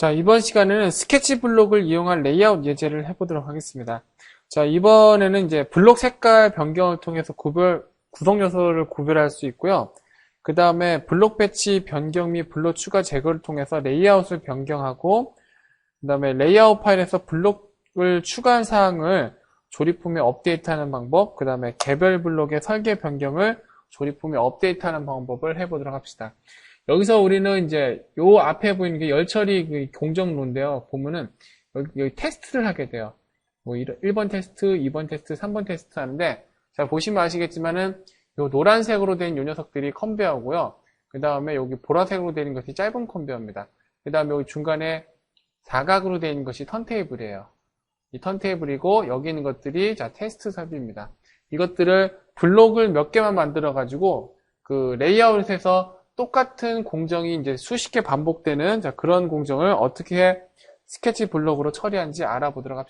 자, 이번 시간에는 스케치 블록을 이용한 레이아웃 예제를 해보도록 하겠습니다. 자, 이번에는 이제 블록 색깔 변경을 통해서 구별, 구성 요소를 구별할 수 있고요. 그 다음에 블록 배치 변경 및 블록 추가 제거를 통해서 레이아웃을 변경하고, 그 다음에 레이아웃 파일에서 블록을 추가한 사항을 조립품에 업데이트하는 방법, 그 다음에 개별 블록의 설계 변경을 조립품에 업데이트하는 방법을 해보도록 합시다. 여기서 우리는 이제 요 앞에 보이는 게 열처리 그 공정로인데요. 보면은 여기, 여기 테스트를 하게 돼요. 뭐 1번 테스트, 2번 테스트, 3번 테스트 하는데 자 보시면 아시겠지만은 요 노란색으로 된 요 녀석들이 컨베어고요. 그 다음에 여기 보라색으로 되는 것이 짧은 컨베어입니다. 그 다음에 여기 중간에 사각으로 되어 있는 것이 턴테이블이에요. 이 턴테이블이고 여기 있는 것들이 자 테스트 삽입니다. 이것들을 블록을 몇 개만 만들어 가지고 그 레이아웃에서 똑같은 공정이 이제 수십 개 반복되는 자, 그런 공정을 어떻게 스케치 블록으로 처리하는지 알아보도록 합시다.